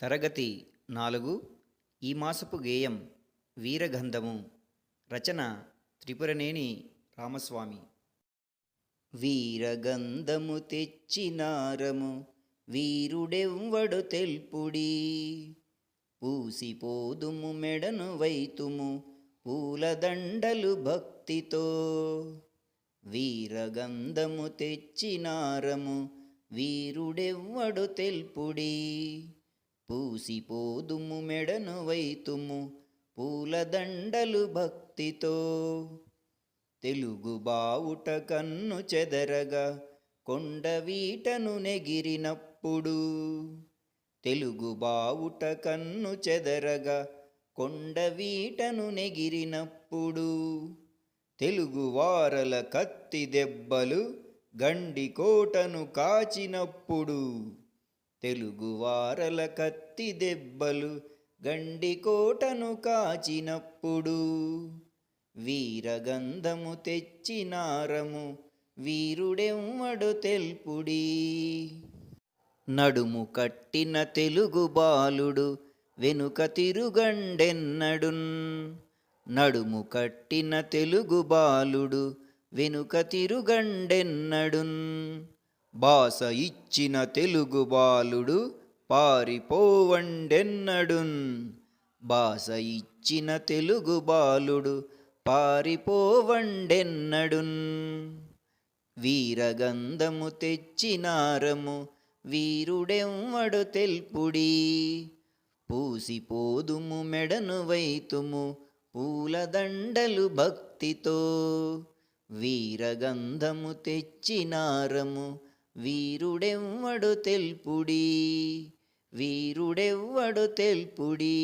తరగతి నాలుగు ఈ మాసపు గేయం వీరగంధము రచన త్రిపురనేని రామస్వామి. వీరగంధము తెచ్చినారము వీరుడెవ్వడు తెల్పుడి? పూసిపోదుము మెడను వైతుము పూలదండలు భక్తితో. వీరగంధము తెచ్చినారము వీరుడెవ్వడు తెల్పుడి? పూసిపోదుము మెడను వైతుము పూలదండలు భక్తితో. తెలుగు బావుట కన్ను చెదరగా కొండ వీటను నెగిరినప్పుడు. తెలుగు బావుట కన్ను చెదరగా కొండ వీటను నెగిరినప్పుడు. తెలుగు వారల కత్తి దెబ్బలు గండి కోటను కాచినప్పుడు. తెలుగువారల కత్తి దెబ్బలు గండి కోటను కాచినప్పుడు. వీరగంధము తెచ్చినారము వీరుడెవ్వడు తెల్పుడి. నడుము కట్టిన తెలుగు బాలుడు వెనుక తిరుగండెన్నడున్. నడుము కట్టిన తెలుగు బాలుడు వెనుక తిరుగండెన్నడున్. బాస ఇచ్చిన తెలుగు బాలుడు పారిపోవండెన్నడున్. బాస ఇచ్చిన తెలుగు బాలుడు పారిపోవండెన్నడున్. వీరగంధము తెచ్చినారము వీరుడెంవడు తెల్పుడి. పూసిపోదుము మెడను వైతుము పూలదండలు భక్తితో. వీరగంధము తెచ్చినారము వీరుడెవ్వడు తెల్పుడి? వీరుడెవ్వడు తెల్పుడి?